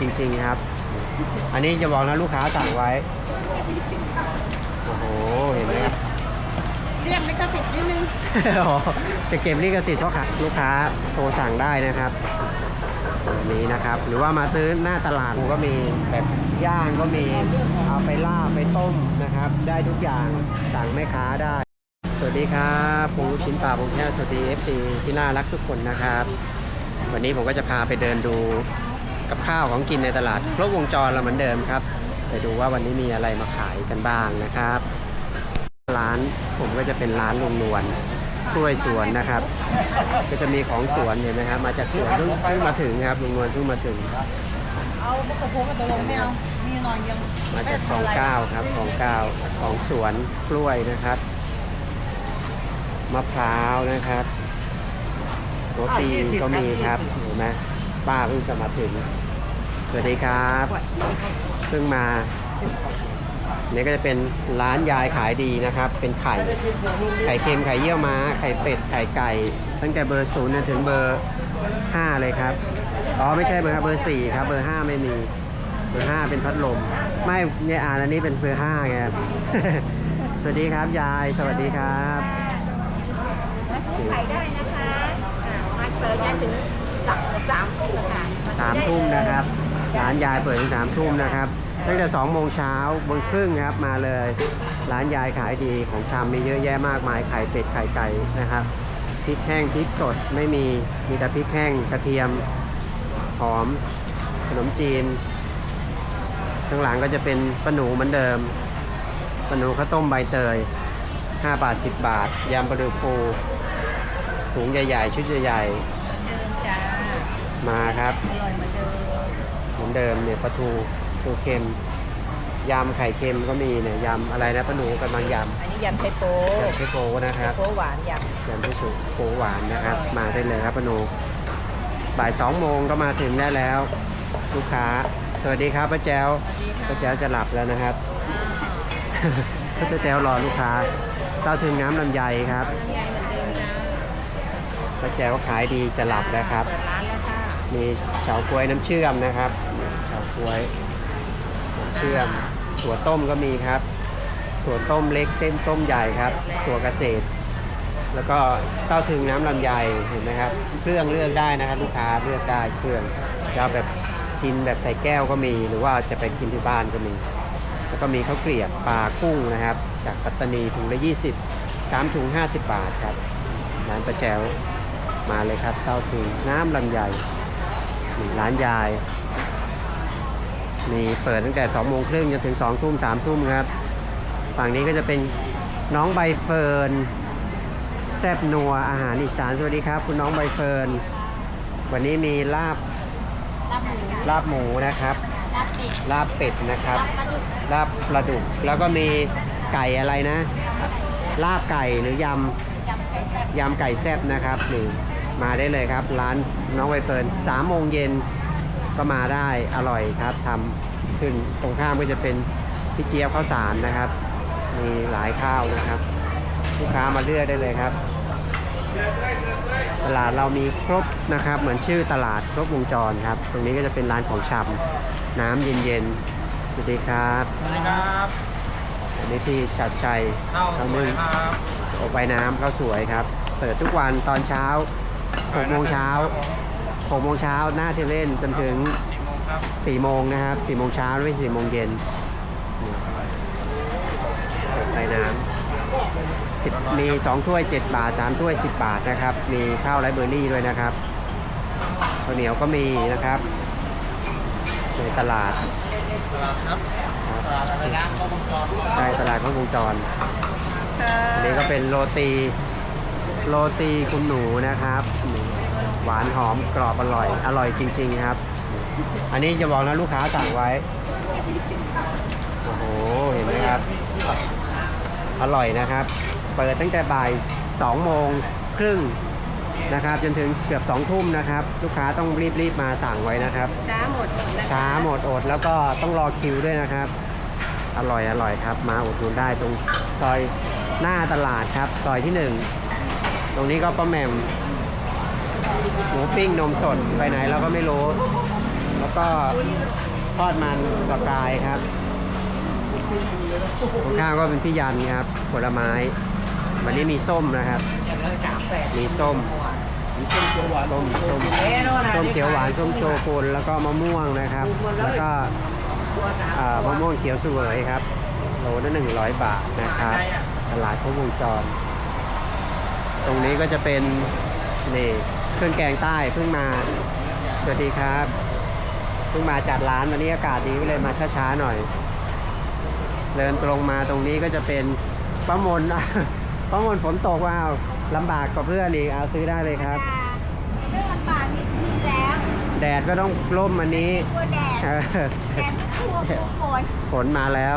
จริงๆครับ อันนี้จะบอกนะลูกค้าสั่งไว้ โอ้โห เห็นไหมครับ เรียกลิขสิทธิ์นิดนึง อ๋อจะเก็บลิขสิทธิ์เพราะค่ะลูกค้าโทรสั่งได้นะครับแบบนี้นะครับ หรือว่ามาซื้อหน้าตลาดก็มีแบบย่างก็มีเอาไปลาบไปต้มนะครับ ได้ทุกอย่างสั่งแม่ค้าได้ สวัสดีครับผมลูกชิ้นปลาผมแค่สวัสดี FC ที่น่ารักทุกคนนะครับ วันนี้ผมก็จะพาไปเดินดู กับข้าวของกินในตลาดครบวงจรเราเหมือนเดิมครับ ไปดูว่าวันนี้มีอะไรมาขายกันบ้างนะครับ ร้านผมก็จะเป็นร้านลุงนวลกล้วยสวนนะครับ ก็จะมีของสวนเห็นไหมครับมาจากสวนเพิ่งเพิ่งมาถึงครับลุงนวลเพิ่งมาถึง เอามะเขือพวงกับตัวลงไม่เอา มีหน่อยยังมาจากของเก้าครับของเก้าของสวนกล้วยนะครับมะพร้าวนะครับโรตีก็มีครับเห็นไหม ป้าเพิ่งจะมาถึง สวัสดีครับเพิ่งมาเนี่ยก็จะเป็นร้านยายขายดีนะครับ เป็นไข่ ไข่เค็มไข่เยี่ยวม้า ไข่เป็ด ไข่ไก่ ตั้งแต่เบอร์ศูนย์จนถึงเบอร์ห้าเลยครับ อ๋อไม่ใช่เบอร์ครับเบอร์สี่ครับ เบอร์ห้าไม่มี เบอร์ห้าเป็นพัดลม ไม่เนี่ยอ่านอันนี้เป็นเบอร์ห้าไงครับ สวัสดีครับยาย สวัสดีครับขายได้นะคะมาเปิดยันถึง สามสามทุ่มค่ะสามทุ่มนะครับร้านยายเปิดถึงสามทุ่มนะครับ ตั้งแต่สองโมงเช้าบนครึ่งครับมาเลย ร้านยายขายดีของชำมีเยอะแยะมากมายไข่เป็ดไข่ไก่นะครับพริกแห้งพริกสดไม่มีมีแต่พริกแห้งกระเทียมหอมขนมจีนข้างหลังก็จะเป็นปลาหนูเหมือนเดิมปลาหนูข้าวต้มใบเตย 5 บาท 10 บาทยำปลาดุกฟูถุงใหญ่ๆ ชุดใหญ่ๆ มาครับ อร่อยเหมือนเดิมเหมือนเดิมเนี่ยปลาทูทูเค็มยำไข่เค็มก็มีเนี่ยยำอะไรนะปลาหนูกำลังยอันนี้ยำไทโปำยำเชโปนะครับโปหวานยยำที่สุดโปหวานนะครับ มาได้เลยครับปลาหนูบ่ายสองโมงก็มาถึงได้แล้ว ลูกค้า สวัสดีครับป้าแจ้วป้าแจ้วจะหลับแล้วนะครับป้าแจ้วรอลูกค้าเต้าถึงน้ำลำไยครับำลำไยเหมือนเดิมจ้าป้าแจ้วขายดีจะหลับแล้วครับเปิดร้านแล้วค่ะ มีเฉาก๊วยน้ำเชื่อมนะครับเฉาก๊วยน้ำเชื่อมถั่วต้มก็มีครับถั่วต้มเล็กเส้นต้มใหญ่ครับถั่วเกษตร แล้วก็เต้าถึงน้ำลำไยเห็นไหมครับ เครื่องเลือกได้นะครับลูกค้าเลือกได้เครื่องจะแบบกินแบบใส่แก้วก็มี หรือว่าจะไปกินที่บ้านก็มี แล้วก็มีข้าวเกลียบปลากุ้งนะครับ จากปัตตานีถุงละ 20 3ถุง50 บาทครับร้านประแจวมาเลยครับเต้าถึงน้ำลำไย นี่ร้านยายมีเปิดตั้งแต่2โมงครึ่งจนถึง2ทุ่ม3ทุ่มครับ ฝั่งนี้ก็จะเป็นน้องใบเฟิร์นแซบนัวอาหารอีสานสวัสดีครับ คุณน้องใบเฟิร์นวันนี้มีลาบลาบหมูนะครับลาบเป็ดนะครับลาบปลาดุกแล้วก็มีไก่อะไรนะ ลาบไก่หรือยำไก่แซ่บำยำไก่แซบนะครับนี่ มาได้เลยครับ ร้านน้องใบเฟิร์นสามโมงเย็นก็มาได้อร่อยครับทำขึ้นตรงข้ามก็จะเป็นพี่เจี๊ยบข้าวสารนะครับ มีหลายข้าวนะครับ ลูกค้ามาเลือกได้เลยครับ ตลาดเรามีครบนะครับ เหมือนชื่อตลาดครบวงจรครับ ตรงนี้ก็จะเป็นร้านของชำน้ำเย็นๆสวัสดีครับสวัสดีครับอันนี้ที่ชัดชัยข้าวข้าวสวนึ่ยงครับอบใบน้ำข้าวสวยครับ เปิดทุกวันตอนเช้า 6โมงเช้า6โมงเช้าหน้าที่เล่นจนถึงสี่โมงครับ4โมงนะครับ4โมงเช้าไม่4โมงเย็นเปิดใบน้ำสิบมี2ถ้วย 7 บาท3ถ้วย 10 บาทนะครับ มีข้าวไรเบอร์รี่ด้วยนะครับข้าวเหนียวก็มีนะครับในตลาดตลาดครับตลาดอะไรนะก็บังกรใช่ตลาดข้าววงจรอันนี้ก็เป็นโรตี โรตีคุณหนูนะครับนี่หวานหอมกรอบอร่อย อร่อยจริง ๆครับ อันนี้จะบอกนะลูกค้าสั่งไว้ โอ้โห เห็นไหมครับ อร่อยนะครับ เปิดตั้งแต่บ่าย2โมงครึ่งนะครับจนถึงเกือบ2ทุ่มนะครับ ลูกค้าต้องรีบๆมาสั่งไว้นะครับ ช้าหมดนะคะช้าหมดอดแล้วก็ต้องรอคิวด้วยนะครับ อร่อยอร่อยครับ มาอุดหนุนได้ตรงซอยหน้าตลาดครับซอยที่หนึ่ง ตรงนี้ก็ป้าแหม่มหมูปิ้งนมสดไปไหนเราก็ไม่รู้มาก็ทอดมันปลากรายครับข้างๆก็เป็นพี่ยันครับผลไม้ วันนี้มีส้มนะครับ มีส้มส้มส้มส้มส้มเขียวหวานส้มโชกุนแล้วก็มะม่วงนะครับ แล้วก็มะม่วงเขียวเสวยครับโลละหนึ่งร้อยบาทนะครับตลาดครบวงจร ตรงนี้ก็จะเป็นนี่เครื่องแกงใต้เพิ่งมาสวัสดีครับเพิ่งมาจัดร้านวันนี้อากาศดีก็เลยมาช้าๆหน่อย เดินตรงมาตรงนี้ก็จะเป็นป้ามนป้ามนฝนตกว้าวลำบากกว่าเพื่อนอีกเอาซื้อได้เลยครับเรื่องลำบากนี่ชินแล้ว แดดก็ต้องร่มอันนี้กลัวแดดเออแดดไม่กลัวกลัวฝนฝนมาแล้ว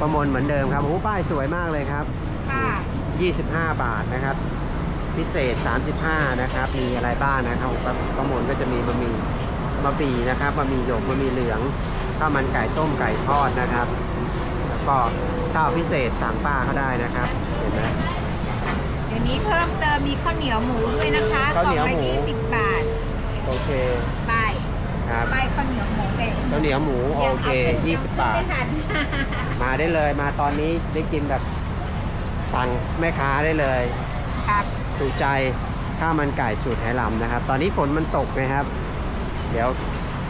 ประมนเหมือนเดิมครับโอ้ป้ายสวยมากเลยครับค่ะ25 บาทนะครับ พิเศษ 35 นะครับ มีอะไรบ้างนะครับประประมวลก็จะมีบะหมี่บะหมี่นะครับบะหมี่หยกบะหมี่เหลืองข้าวมันไก่ต้มไก่ทอดนะครับ แล้วก็ข้าวพิเศษสั่งป้าเขาได้นะครับ เห็นไหมเดี๋ยวนี้เพิ่มเติมมีข้าวเหนียวหมูด้วยนะคะข้าวเหนียวหมูกล่องละยี่สิบบาท โอเคไปครับไปข้าวเหนียวหมูเลยข้าวเหนียวหมูโอเค20บาทไม่ทันมาได้เลยมาตอนนี้ได้กินแบบสั่งแม่ค้าได้เลยครับ ถูกใจข้าวมันไก่สูตรไหหลำนะครับ ตอนนี้ฝนมันตกนะครับ เดี๋ยว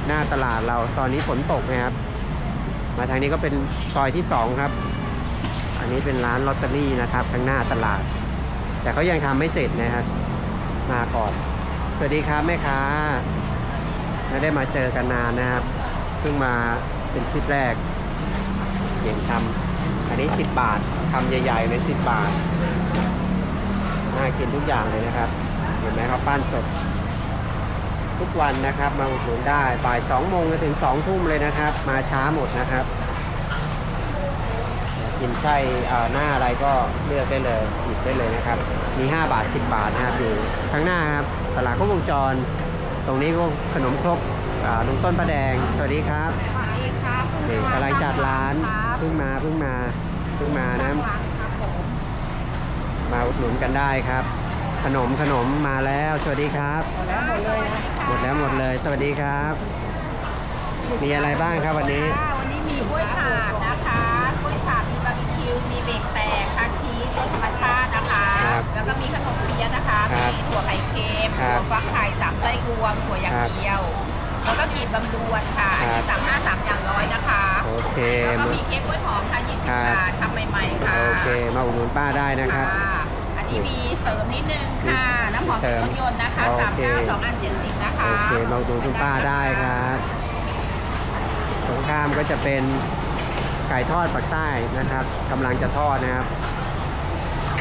หน้าตลาดเราตอนนี้ฝนตกนะครับ มาทางนี้ก็เป็นซอยที่สองครับ อันนี้เป็นร้านลอตเตอรี่นะครับข้างหน้าตลาด แต่เขายังทำไม่เสร็จนะครับ มาก่อน สวัสดีครับแม่ค้าไม่ได้มาเจอกันนานนะครับ เพิ่งมาเป็นคลิปแรกเห็นทำอันนี้ 10 บาททำใหญ่ๆเลย10 บาท น่ากินทุกอย่างเลยนะครับ เห็นไหมครับปั้นสด ทุกวันนะครับ มาอุดหนุนได้บ่าย2โมงจนถึง2ทุ่มเลยนะครับ มาช้าหมดนะครับอยากกินไส้อ่าหน้าอะไรก็เลือกได้เลยหยิบได้เลยนะครับ มี 5 บาท 10 บาทนะครับอยู่ข้างหน้าครับตลาดครบวงจร ตรงนี้ก็ขนมครกอ่าลุงต้นประแดง สวัสดีครับไปครับนี่กำลังจัดร้านครับเพิ่งมาเพิ่งมาเพิ่งมานะร้านครับผ มมาอุดหนุนกันได้ครับ ขนมขนมมาแล้ว สวัสดีครับ หมดแล้วหมดเลย สวัสดีครับ มีอะไรบ้างครับวันนี้ค่ะวันนี้มีกล้วยฉาบ คะโอเคมาอุดหนุนคุณป้าได้ครับตรงข้ามก็จะเป็นไก่ทอดปักใต้นะครับกำลังจะทอดนะครับ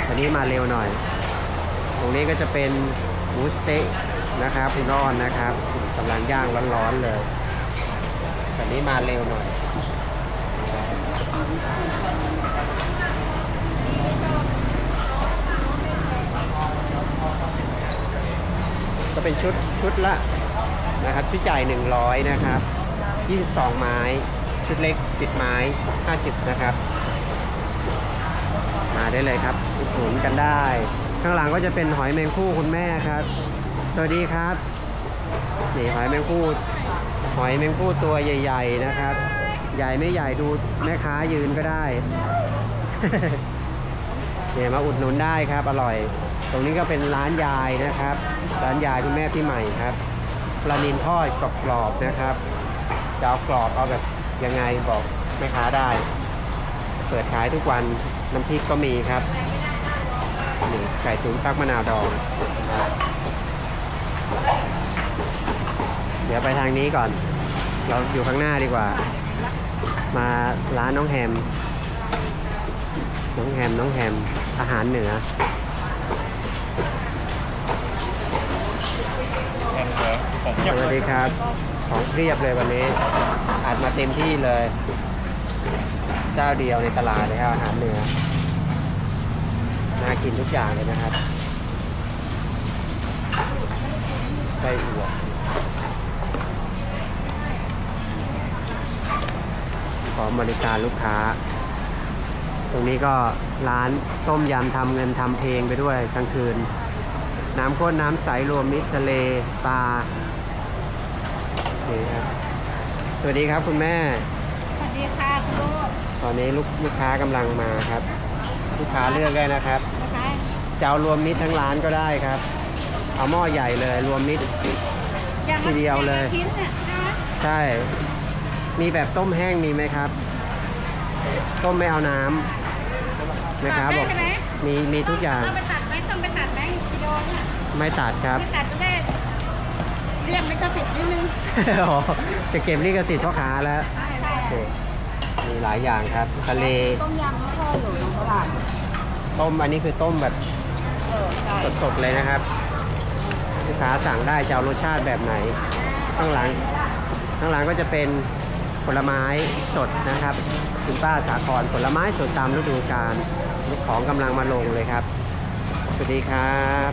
วันนี้มาเร็วหน่อย ตรงนี้ก็จะเป็นหมูสเต๊ะนะครับคุณร้อนนะครับกำลังย่างร้อนๆเลยแต่นี้มาเร็วหน่อยก็เป็นชุดชุดละ นะครับชุดใหญ่ 100 นะครับ 22 ไม้ ชุดเล็ก 10 ไม้ 50 นะครับ มาได้เลยครับอุดหนุนกันได้ ข้างหลังก็จะเป็นหอยแมงคู่คุณแม่ครับ สวัสดีครับ นี่หอยแมงคู่ หอยแมงคู่ตัวใหญ่ ๆ นะครับ ใหญ่ไม่ใหญ่ดูแม่ค้ายืนก็ได้เนี่ยมาอุดหนุนได้ครับ อร่อย ตรงนี้ก็เป็นร้านยายนะครับ ร้านยายคุณแม่พี่ใหม่ครับ ปลานินทอดกรอบๆนะครับจะเอากรอบเอาแบบยังไงบอกแม่ค้าได้ เปิดขายทุกวันน้ำพริกก็มีครับนี่ไก่ตุ๋นฟักมะนาวดองเดี๋ยวไปทางนี้ก่อน เราอยู่ข้างหน้าดีกว่า มาร้านน้องแฮม น้องแฮมน้องแฮมอาหารเหนือ แของสเทียบวัสเลดียครับ ของเรียบเลยวันนี้อัดมาเต็มที่เลย เจ้าเดียวในตลาดเลยครับอาหารเหนือน่ากินทุกอย่างเลยนะครับไส้อั่วพร้อมบริการลูกค้า ตรงนี้ก็ร้านต้มยำทำเงินทำเพลงไปด้วยกลางคืน น้ำข้นน้ำใสรวมมิตรทะเลปลา นี่ครับ สวัสดีครับคุณแม่ สวัสดีค่ะคุณลูกตอนนี้ลูกลูกค้ากำลังมาครับ ลูกค้าเลือกได้นะครับ นะคะจะเอารวมมิตรทั้งร้านก็ได้ครับ เอาหม้อใหญ่เลยรวมมิตรอย่างละทีเดียวเลยางะชิ้นเนี่ยนะใช่ มีแบบต้มแห้งมีไหมครับ ต้มไม่เอาน้ำนะครับตัดบอกได้ใช่ไหมมีมีทุกอย่าง ต้องไปตัดไหมต้องไปตัดไหมกิโลเนี่ยไม่ตัดครับ ไม่ตัดจะได้เรียก ลิขสิทธิ์นิดนึงอ๋อจะเก็บลิขสิทธิ์พ่อค้าแล้วใช่ใช่โอเคมีหลายอย่างครับ ทะเลต้มยำไม่ค่อยอยู่ตลาดต้มอันนี้คือต้มแบบเออใช่สดๆเลยนะครับลูกค้าสั่งได้จะเอารสชาติแบบไหน ข้างหลัง ข้างหลังก็จะเป็นผลไม้สดนะครับคุณป้าสาครผลไม้สดตามฤดูกาลลูกของกำลังมาลงเลยครับ สวัสดีครับ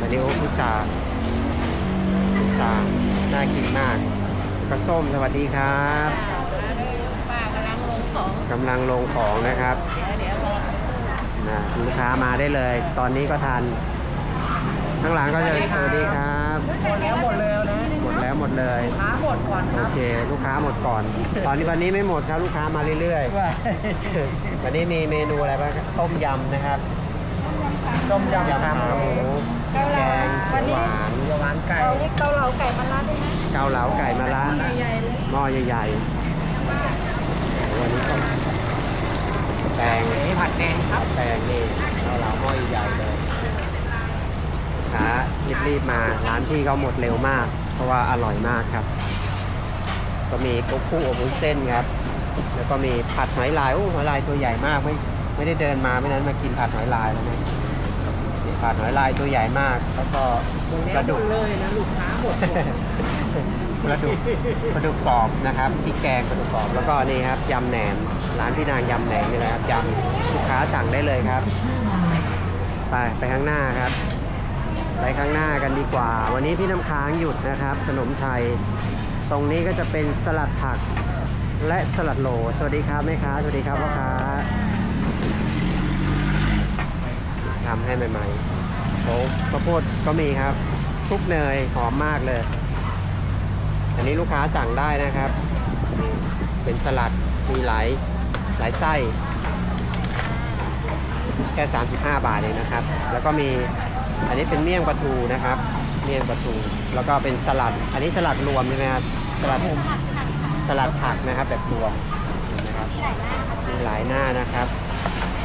วันนี้โอ้พุทรา พุทราน่ากินมากกระส้มสวัสดีครับป้ากำลังลงของกำลังลงของนะครับเดี๋ยวเดี๋ยวรอนะลูกค้ามาได้เลย ตอนนี้ก็ทัน ข้างหลังก็จะสวัสดีครับหมดแล้วหมดเลยนะหมดแล้วหมดเลยหาหมดก่อนคโอรับเค ลูกค้าหมดก่อน ตอนนี้วันนี้ไม่หมดครับลูกค้ามาเรื่อยๆวันนี้มีเมนูอะไรบ้างครับต้มยำนะครับต้มยำยำขาขา หหมูมูพริกแกงเขียวหวานเกี๊ยวหวานไก่เราเรียกเกาเหลาไก่มะระได้ไหมเกาเหลาไก่มะระใหญ่ๆเลยหม้อใหญ่ๆวันนี้ก็แตงนี่ผัดแกงครับแตงนี่เกาเหลาหม้อใหญ่ๆเลยลูกค้ารีบๆมาร้านที่เขาหมดเร็วมาก เพราะว่าอร่อยมากครับ ก็มีกุ้งกุ้งอบวุ้นเส้นครับ แล้วก็มีผัดหอยลายโอ้หอยลายตัวใหญ่มากไม่ไม่ได้เดินมาไม่นั้นมากินผัดหอยลายแล้วนะ นี่ผัดหอยลายตัวใหญ่มาก แล้วก็กระดูกเลยนะลูกค้าหมดหมดกระดูกกระดูกกรอบนะครับพริกแกงกระดูกกรอบแล้วก็นี่ครับยำแหนมร้านพี่นางยำแหนมนี่แหละครับยำลูกค้าสั่งได้เลยครับ ไปไปข้างหน้าครับไปข้างหน้ากันดีกว่า วันนี้พี่น้ำค้างหยุดนะครับ ขนมไทย ตรงนี้ก็จะเป็นสลัดผักและสลัดโหลสวัสดีครับแม่ค้าสวัสดีครับพ่อค้า ทำให้ใหม่ๆโอ้ข้าวโพดก็มีครับคลุกเนยหอมมากเลย อันนี้ลูกค้าสั่งได้นะครับนี่เป็นสลัดมีหลายหลายไส้แค่ 35 บาทเองนะครับ แล้วก็มีอันนี้เป็นเมี่ยงปลาทูนะครับ เมี่ยงปลาทูแล้วก็เป็นสลัด อันนี้สลัดรวมใช่ไหมครับสลัดสลัดผักนะครับแบบรวมนะครับมีหลายหน้านะครับเดี๋ยว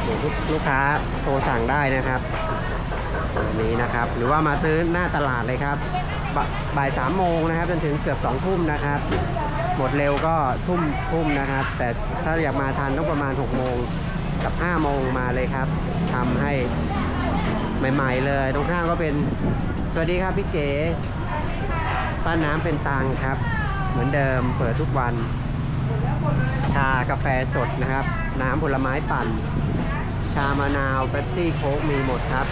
ลูกลูกค้าโทรสั่งได้นะครับอันนี้นะครับ หรือว่ามาซื้อหน้าตลาดเลยครับบบ่ายสามโมงนะครับจนถึงเกือบสองทุ่มนะครับ หมดเร็วก็ทุ่มทุ่มนะครับ แต่ถ้าอยากมาทันต้องประมาณ6โมงกับ5โมงมาเลยครับทำให้ใหม่ ๆ เลย ตรงข้างก็เป็นสวัสดีครับพี่เก๋ป้าน้ำเป็นตังครับ เหมือนเดิมเปิดทุกวัน ชากาแฟสดนะครับ น้ำผลไม้ปั่น ชามะนาวเป๊ปซี่โค้กมีหมดครับ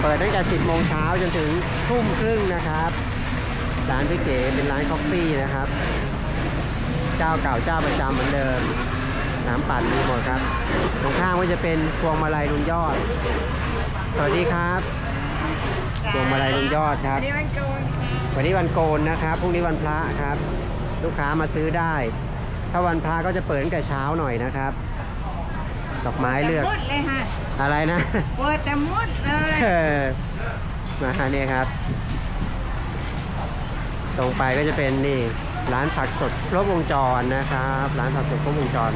เปิดตั้งแต่ 10 โมงเช้าจนถึงทุ่มครึ่งนะครับ ร้านพี่เก๋เป็นร้านคอฟฟี่นะครับ เจ้าเก่าเจ้าประจำเหมือนเดิม น้ำปั่นมีหมดครับ ตรงข้างก็จะเป็นพวงมาลัยลุงยอด สวัสดีครับพวงมาลัยลุงยอดครับนี่มันโกนวันนี้วันโกนนะครับพรุ่งนี้วันพระครับ ลูกค้ามาซื้อได้ ถ้าวันพระก็จะเปิดตั้งแต่เช้าหน่อยนะครับ ดอกไม้เลือก หมดเลยค่ะอะไรนะ เปิดแต่หมดเลยเออมาเนี่ยครับ ตรงไปก็จะเป็นนี่ร้านผักสดครบวงจรนะครับ ร้านผักสดครบวงจร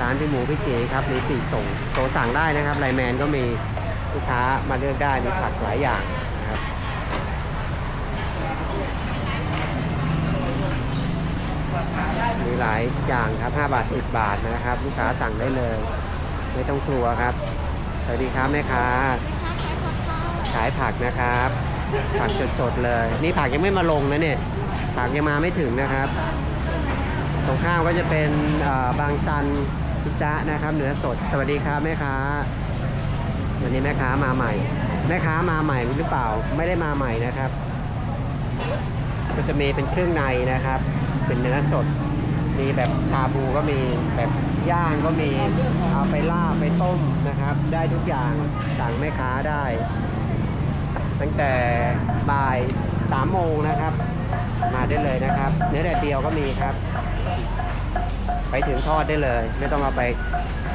ร้านพี่หมูพี่เก๋ครับมีสี่ส่งโตสั่งได้นะครับไลน์แมนก็มีลูกค้ามาเลือกได้มีผักหลายอย่างนะครับมีหลายอย่างครับ 5 บาท 10 บาทนะครับ ลูกค้าสั่งได้เลย ไม่ต้องกลัวครับ สวัสดีครับแม่ค้าขายผักนะครับ ผักสดๆเลย นี่ผักยังไม่มาลงนะเนี่ย ผักยังมาไม่ถึงนะครับ ตรงข้ามก็จะเป็นบางซันพิจ๊ะนะครับเนื้อสด สวัสดีครับแม่ค้าวันนี้แม่ค้ามาใหม่ แม่ค้ามาใหม่หรือเปล่า ไม่ได้มาใหม่นะครับ ก็จะมีเป็นเครื่องในนะครับ เป็นเนื้อสด มีแบบชาบูก็มีแบบย่างก็มีเอาไปล่าไปต้มนะครับ ได้ทุกอย่างสั่งแม่ค้าได้ ตั้งแต่บ่ายสามโมงนะครับ มาได้เลยนะครับ เนื้อแดดเดียวก็มีครับ ไปถึงทอดได้เลย ไม่ต้องเอาไป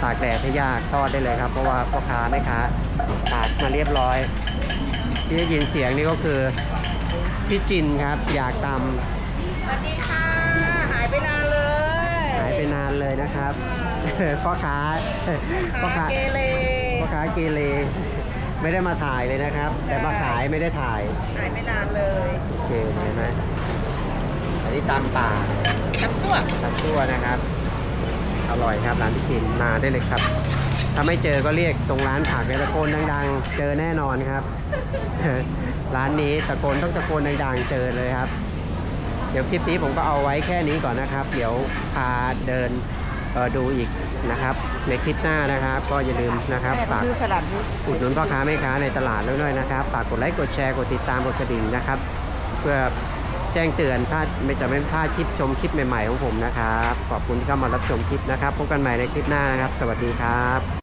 ตากแดดให้ยากทอดได้เลยครับ เพราะว่าพ่อค้าแม่ค้าตากมาเรียบร้อย ที่ได้ยินเสียงนี่ก็คือพี่จินครับ อยากตำสวัสดีค่ะ หายไปนานเลยำหายไปนานเลย นะครับ พ่อค้าพ่อค้าเกเรพ่อค้าเกเรไม่ได้มาถ่ายเลยนะครับ แต่มาขายไม่ได้ถ่ายหายไปนานเลยโอเคเห็นไหมอันนี้ตามป่าน้ำซั่วตัดชั่วนะครับ อร่อยครับร้านพี่จินมาได้เลยครับ ถ้าไม่เจอก็เรียกตรงร้านผักในตะโกนดังๆ เจอแน่นอนครับ ร้านนี้ตะโกนต้องตะโกนดังๆเจอเลยครับเดี๋ยวคลิปนี้ผมก็เอาไว้แค่นี้ก่อนนะครับ เดี๋ยวพาเดินเอ่อ ดูอีกนะครับในคลิปหน้านะครับ ก็อย่าลืมนะครับฝากคือขนาดนี้อุดหนุนพ่อค้าแม่ค้าในตลาดด้วยนะครับฝากกดไลค์กดแชร์กดติดตามกดกระดิ่งนะครับ เพื่อแจ้งเตือนถ้าไม่จะไม่พลาดคลิปชมคลิปใหม่ๆของผมนะครับ ขอบคุณที่เข้ามารับชมคลิปนะครับพบกันใหม่ในคลิปหน้านะครับ สวัสดีครับ